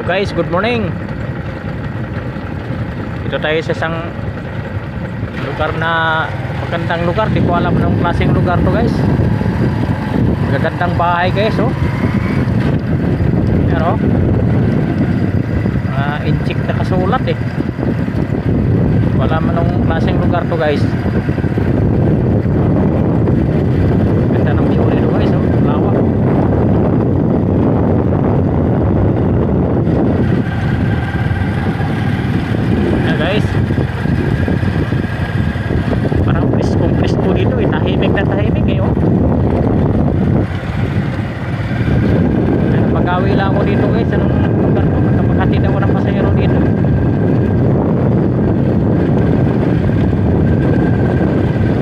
So guys, good morning. Dito tayo sa isang lugar na magandang lugar. Di ko alam anong klaseng lugar to guys. Magagandang bahay guys oh. Yan oh. Mga inchik na kasulat eh. Wala man anong klaseng lugar to guys. Ganda ng view nito guys oh. Lawak. Yan guys. Parang preskong presko dito eh. Tahimik na tahimik eh oh. Yan, Pag-awi lang ako dito guys. Anong lugar to? Magkapaghatid ako ng pasahero dito.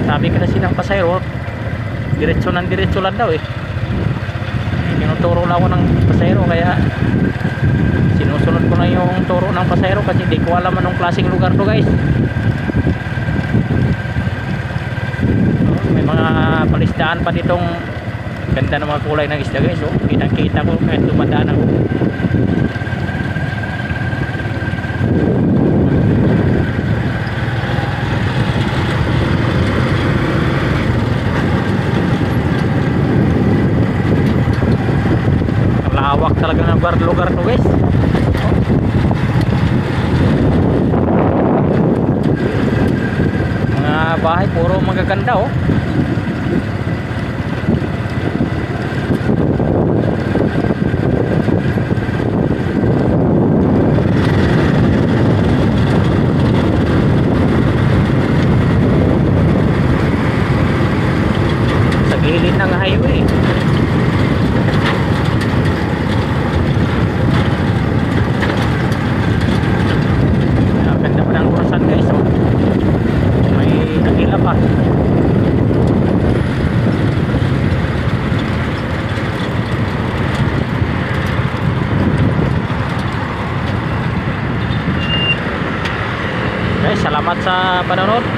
Sabi ka na silang pasahero. Diretso ng diretso lang daw eh. Tinuturo lang ako ng pasahero kaya sinusunod ko na yung turo ng pasahero kasi di ko alam anong klaseng lugar to guys may mga palistaan pa ditong ganda ng mga kulay ng isda guys oh. kitang kita ko kahit dumadaan ako. Lawak talaga ng lugar, lugar to guys. Mga bahay puro magaganda oh sa gilid ng highway ang ganda pa ng kurasan guys oh. may agila pa guys salamat sa panonood